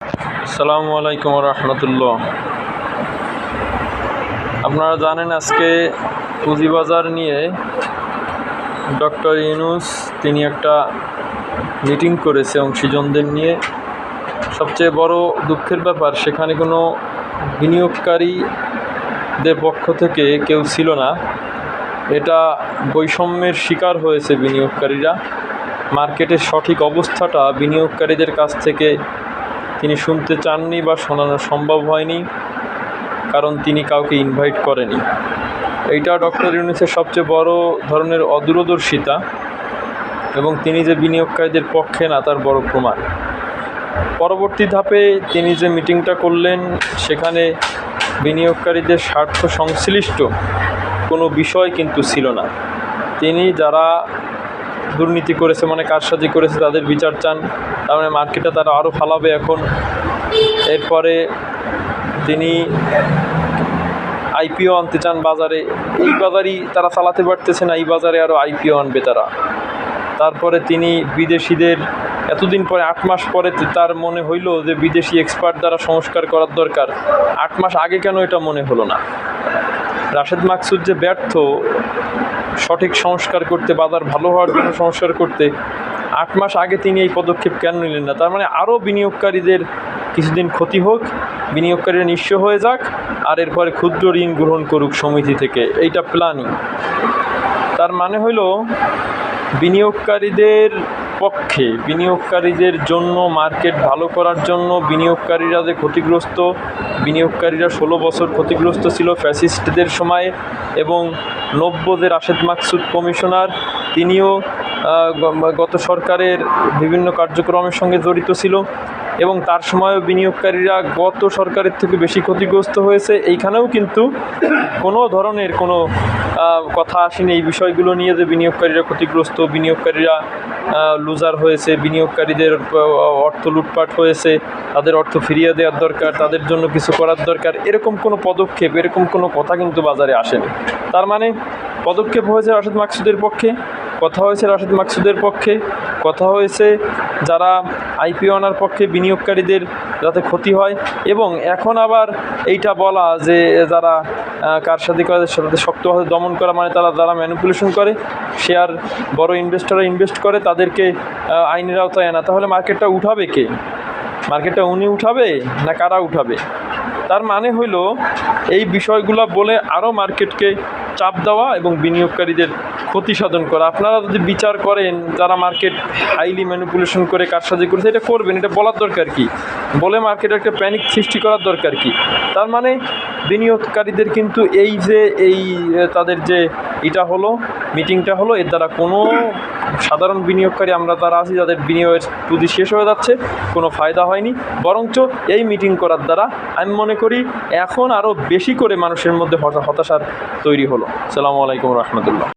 আসসালামু আলাইকুম রহমতুল্লাহ। আপনারা জানেন আজকে পুঁজিবাজার নিয়ে ডক্টর ইউনুস তিনি একটা মিটিং করেছে অংশীজনদের নিয়ে। সবচেয়ে বড় দুঃখের ব্যাপার, সেখানে কোনো বিনিয়োগকারীদের পক্ষ থেকে কেউ ছিল না। এটা বৈষম্যের শিকার হয়েছে বিনিয়োগকারীরা। মার্কেটের সঠিক অবস্থাটা বিনিয়োগকারীদের কাছ থেকে তিনি শুনতে চাননি বা শোনানো সম্ভব হয়নি, কারণ তিনি কাউকে ইনভাইট করেনি। এইটা ডক্টর ইউনিসের সবচেয়ে বড় ধরনের অদূরদর্শিতা এবং তিনি যে বিনিয়োগকারীদের পক্ষে না, তার বড় প্রমাণ। পরবর্তী ধাপে তিনি যে মিটিংটা করলেন, সেখানে বিনিয়োগকারীদের স্বার্থ সংশ্লিষ্ট কোনো বিষয় কিন্তু ছিল না। তিনি যারা দুর্নীতি করেছে মানে কারসাজি করেছে, তাদের বিচার চান। তার মানে মার্কেটে তারা আরও ফালাবে এখন। এরপরে তিনি আইপিও আনতে চান বাজারে। এই বাজারই তারা চালাতে পারতেছে না, এই বাজারে আরও আইপিও আনবে তারা। তারপরে তিনি বিদেশিদের, এতদিন পরে, আট মাস পরে তার মনে হইল যে বিদেশি এক্সপার্ট দ্বারা সংস্কার করার দরকার। আট মাস আগে কেন এটা মনে হলো না? রাশেদ মাকসুদ যে ব্যর্থ, সঠিক সংস্কার করতে বাজার ভালো হওয়ার জন্য সংস্কার করতে, আট মাস আগে তিনি এই পদক্ষেপ কেন নিলেন না? তার মানে আরও বিনিয়োগকারীদের কিছুদিন ক্ষতি হোক, বিনিয়োগকারীরা নিঃস্ব হয়ে যাক, আর এরপরে ক্ষুদ্র ঋণ গ্রহণ করুক সমিতি থেকে। এইটা প্ল্যানিং তার মানে হলো বিনিয়োগকারীদের পক্ষে বিনিয়োগকারীদের জন্য মার্কেট ভালো করার জন্য বিনিয়োগকারীরা যে ক্ষতিগ্রস্ত, বিনিয়োগকারীরা ষোলো বছর ক্ষতিগ্রস্ত ছিল ফ্যাসিস্টদের সময়ে এবং নব্বদের আশেদ মাকসুদ কমিশনার, তিনিও গত সরকারের বিভিন্ন কার্যক্রমের সঙ্গে জড়িত ছিল। এবং তার সময়ও বিনিয়োগকারীরা গত সরকারের থেকে বেশি ক্ষতিগ্রস্ত হয়েছে। এইখানেও কিন্তু কোনো ধরনের কোনো কথা আসেনি এই বিষয়গুলো নিয়ে যে বিনিয়োগকারীরা ক্ষতিগ্রস্ত, বিনিয়োগকারীরা লুজার হয়েছে, বিনিয়োগকারীদের অর্থ লুটপাট হয়েছে, তাদের অর্থ ফিরিয়ে দেওয়ার দরকার, তাদের জন্য কিছু করার দরকার, এরকম কোনো পদক্ষেপ, এরকম কোনো কথা কিন্তু বাজারে আসেনি। তার মানে পদক্ষেপ হয়েছে রাশেদ মাকসুদের পক্ষে। কথা হয়েছে রাশেদ মাকসুদের পক্ষে কথা হয়েছে যারা আইপিও আনার পক্ষে বিনিয়োগকারীদের যাতে ক্ষতি হয় এবং এখন আবার এইটা বলা যে যারা আহ, কারসাজি করে তাদের শক্তভাবে দমন করা মানে তারা যারা ম্যানিপুলেশন করে শেয়ার বড় ইনভেস্টররা ইনভেস্ট করে তাদেরকে আইনের আওতায় আনা। তাহলে মার্কেটটা উঠাবে কে? মার্কেটটা উনি উঠাবে না কারা উঠাবে? তার মানে হইল এই বিষয়গুলো বলে আরও মার্কেটকে চাপ দেওয়া এবং বিনিয়োগকারীদের ক্ষতি সাধন করা। আপনারা যদি বিচার করেন, যারা মার্কেট হাইলি ম্যানিপুলেশন করে কারসাজি করেছে, এটা করবেন, এটা বলার দরকার কি? বলে মার্কেটে একটা প্যানিক সৃষ্টি করার দরকার কি? তার মানে বিনিয়োগকারীদের কিন্তু এই যে, এই তাদের যে এটা হলো মিটিংটা হলো, এর দ্বারা কোনো সাধারণ বিনিয়োগকারী আমরা তারা আছি যাদের বিনিয়োগের পুঁজি শেষ হয়ে যাচ্ছে, কোনো ফায়দা হয়নি। বরঞ্চ এই মিটিং করার দ্বারা আমি মনে করি এখন আরও বেশি করে মানুষের মধ্যে হতা- হতাশার তৈরি হলো। সালামু আলাইকুম রহমতুল্লাহ।